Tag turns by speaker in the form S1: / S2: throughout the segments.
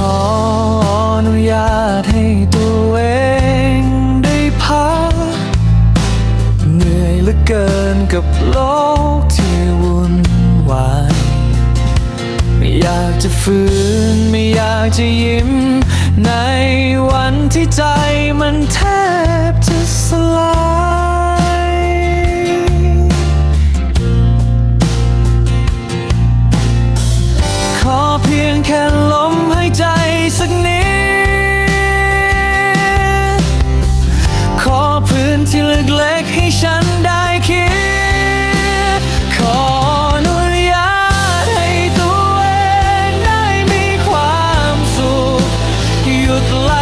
S1: ออนุญาตให้ตัวเองได้พัก เหนื่อยเหลือเกินกับโลกที่วุ่นวาย ไม่อยากจะฟื้นไม่อยากจะยิ้ม ในวันที่ใจมันแทบ ที่เล็กๆให้ฉันได้คิด ขออนุญาตให้ตัวเองได้มีความสุขหยุดไหล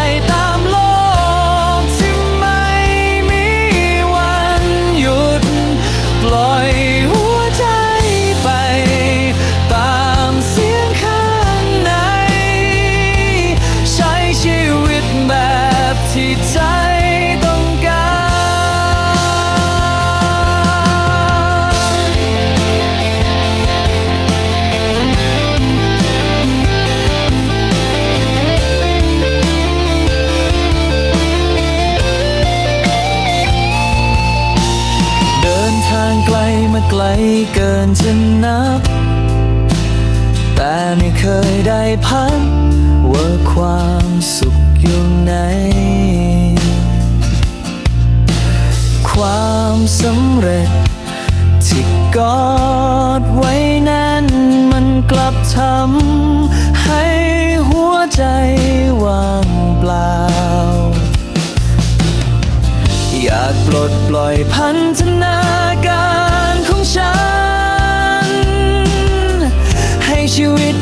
S1: ไกลเกินจะนับ แต่ไม่เคยได้พันว่าความสุขอยู่ไหน ความสำเร็จที่กอดไว้นั้นมันกลับทำให้หัวใจว่างเปล่า อยากปลดปล่อยพันธนาการ ฉัน ให้ชีวิต